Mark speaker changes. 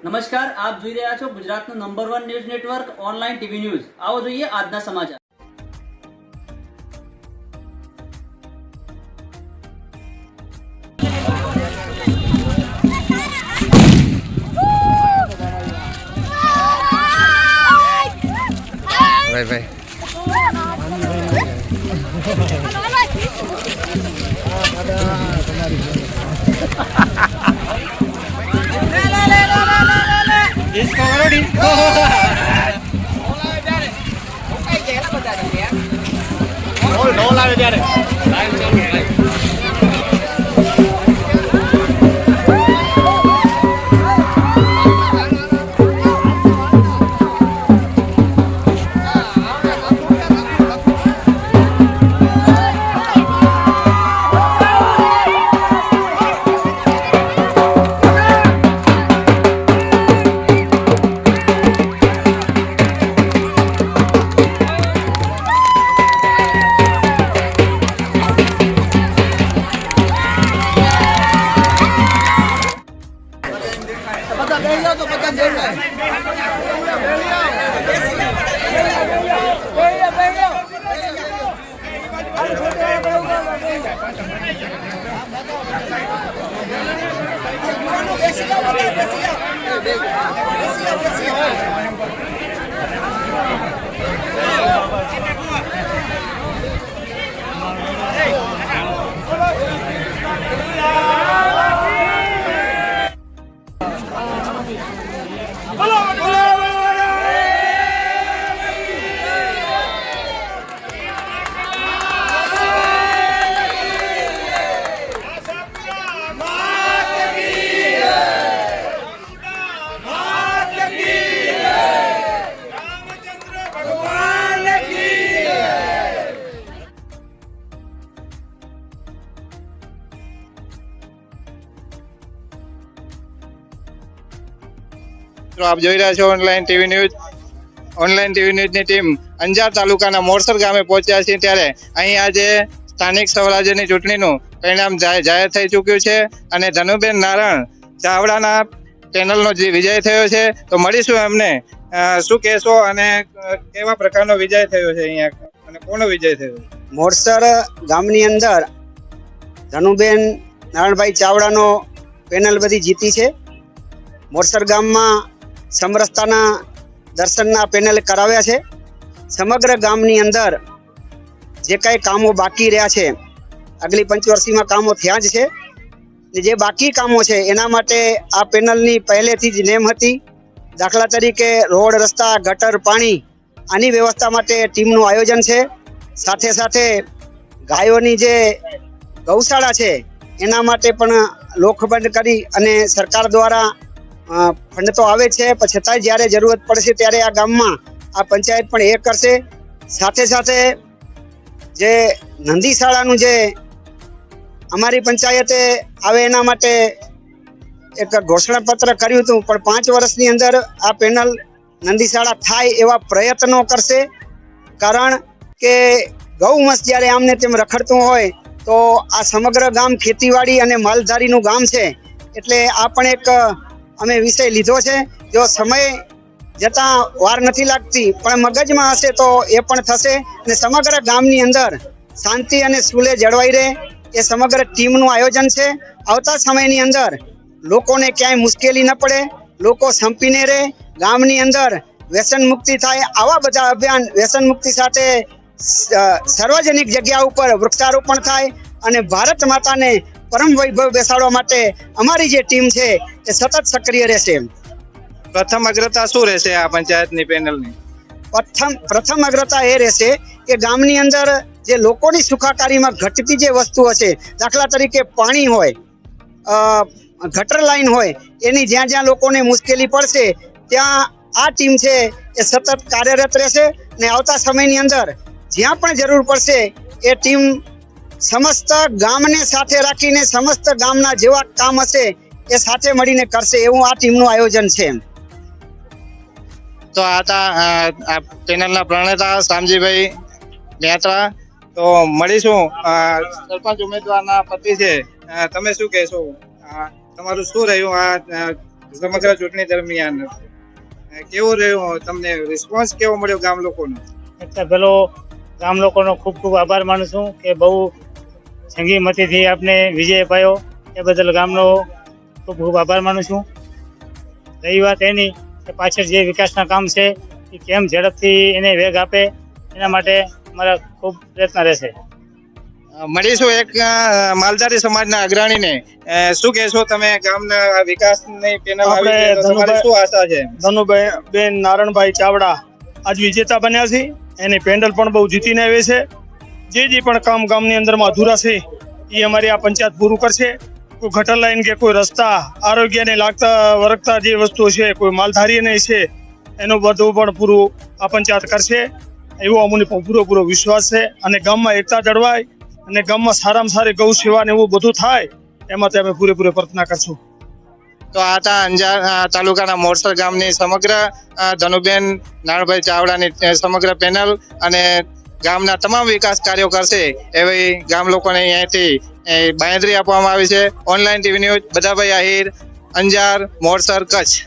Speaker 1: નમસ્કાર આપ જોઈ રહ્યા છો ગુજરાતનું number one news network online TV news આવો જોઈએ આજના સમાચાર.
Speaker 2: ભાઈ ભાઈ. ડિસ્કો કરો ડિસ્કો ઢોલ ત્યારે બેસી જાઓ બેસી જાઓ. બેસી જાઓ બેસી જાઓ. મિત્રો, આપ જોઈ રહ્યા છો online TV news online TV ન્યૂઝની ટીમ અંજાર તાલુકાના મોરસર ગામે પહોંચ્યા છે ત્યારે અહીં આજે સ્થાનિક સ્વરાજ્યની ચૂંટણીનું પરિણામ જાહેર થઈ ચૂક્યું છે અને ધનુબેન નારાયણ ચાવડાના પેનલનો જે વિજય થયો છે. તો મળીશું એમને. શું કહેશો અને કેવા પ્રકારનો વિજય થયો છે અહીંયા? અને કોનો વિજય થયો
Speaker 3: મોરસર ગામની અંદર ધનુબેન નારાયણભાઈ ચાવડાનો પેનલ બધી જીતી છે. મોરસર ગામમાં સમરસતાના દર્શનના પેનલ કરાવ્યા છે. સમગ્ર ગામની અંદર જે કાંઈ કામો બાકી રહ્યા છે, આગલી પંચવર્ષીમાં કામો થયા જ છે. જે બાકી કામો છે, એના માટે આ પેનલની પહેલેથી જ નેમ હતી. દાખલા તરીકે રોડ, રસ્તા, ગટર, પાણી આની વ્યવસ્થા માટે ટીમનું આયોજન છે. સાથે સાથે ગાયોની જે ગૌશાળા છે, એના માટે પણ લોખબંધ કરી અને સરકાર દ્વારા ફંડ તો આવે છે, પણ છતાંય જ્યારે જરૂરત પડશે ત્યારે આ ગામમાં આ પંચાયત પણ એ કરશે. સાથે સાથે જે નંદી શાળાનું જે અમારી પંચાયતે આવે એના માટે એક ઘોષણાપત્ર કર્યું હતું, પણ પાંચ વર્ષની અંદર આ પેનલ નંદીશાળા થાય એવા પ્રયત્નો કરશે. કારણ કે ગૌમસ જ્યારે આમને તેમ રખડતું હોય, તો આ સમગ્ર ગામ ખેતીવાડી અને માલધારીનું ગામ છે. એટલે આ પણ એક અમે વિષય લીધો છે. જો સમય જતાં વાર નથી લાગતી, પણ મગજમાં હશે તો એ પણ થશે. અને સમગ્ર ગામની અંદર શાંતિ અને સુલે જળવાઈ રહે. એ સમગ્ર ટીમનું આયોજન છે. આવતા સમયની અંદર લોકોને ક્યાંય મુશ્કેલી ન પડે. લોકો સંપીને રહે. ગામની અંદર વ્યસન મુક્તિ થાય. આવા બધા અભિયાન વ્યસન મુક્તિ સાથે સાર્વજનિક જગ્યા ઉપર વૃક્ષારોપણ થાય. અને ભારત માતાને પરમ વૈભવ બેસાડવા માટે અમારી જે ટીમ છે એ સતત સક્રિય રહેશે
Speaker 2: પ્રથમ અગ્રતા શું રહેશે આ પંચાયતની પેનલની?
Speaker 3: પ્રથમ પ્રથમ અગ્રતા એ રહેશે કે ગામની અંદર જે લોકોની સુખાકારીમાં ઘટતી જે વસ્તુઓ છે દાખલા તરીકે પાણી હોય ગટર લાઈન હોય એની જ્યાં જ્યાં લોકોને મુશ્કેલી પડશે ત્યાં આ ટીમ છે એ સતત કાર્યરત રહેશે ને આવતા સમયની અંદર જ્યાં પણ જરૂર પડશે એ ટીમ સમસ્ત ગામને સાથે રાખીને સમસ્ત ગામના જેવા કામ હશે એ સાથે મળીને કરશે એવું આ ટીમનું આયોજન છે.
Speaker 2: તો આ તા આ પ્રણેતા શામજીભાઈ મહેતા તો મળીશું. સરપંચ ઉમેદવારના પતિ છે. તમે શું કહેશો? તમારું શું રહ્યું આ સમગ્ર ચૂંટણી દરમિયાન? કેવું કેવો રહ્યો તમને રિસ્પોન્સ કેવો મળ્યો ગામ લોકોનો?
Speaker 4: એટલે પેલો ગામ લોકોનો ખૂબ ખૂબ આભાર માનું છું કે બહુ સંગી મતીથી આપને વિજય અપાયો. એ બદલ ગામનો ખૂબ ખૂબ આભાર માનું છું. રહી વાત એની કે પાછળ જે વિકાસના કામ છે એ કેમ ઝડપથી એને વેગ આપે એના માટે મારા ખૂબ પ્રયત્ન રહેશે.
Speaker 2: મળીશું એક માલધારી સમાજના અગ્રણીને. શું કહેશો તમે ગામના વિકાસની પેનલ આવી શું આશા છે?
Speaker 5: ધનુભાઈ બેન નારણભાઈ ચાવડા. આજ વિજેતા બન્યા છે એની પેન્ડલ પણ બહુ જીતીને આવે છે. જે જે પણ કામ ગામની અંદરમાં અધૂરા છે, એ અમારી આ પંચાયત પૂરું કરશે. કોઈ ગટર લાઈન કે કોઈ રસ્તા, આરોગ્યને લાગતા, વરગતા જે વસ્તુઓ છે, કોઈ માલધારીને છે, એનું બધું પણ પૂરું આ પંચાયત કરશે. એવો અમને પૂરેપૂરો વિશ્વાસ છે અને ગામમાં એકતા જળવાય અને ગામમાં સારામાં સારી ગૌ સેવા ને એવું બધું થાય, એમાં અમે પૂરેપૂરી પ્રાર્થના કરશું.
Speaker 2: તો આ તા અંજાર તાલુકાના મોરસર ગામની સમગ્ર ધનુબેન નાણભાઈ ચાવડાની સમગ્ર પેનલ અને ગામના તમામ વિકાસ કાર્યો કરશે એવી ગામ લોકોને અહીંયાથી બાંયધરી આપવામાં આવી છે. Online TV news Badhabhai Ahir, Anjar, Morsar, Kutch.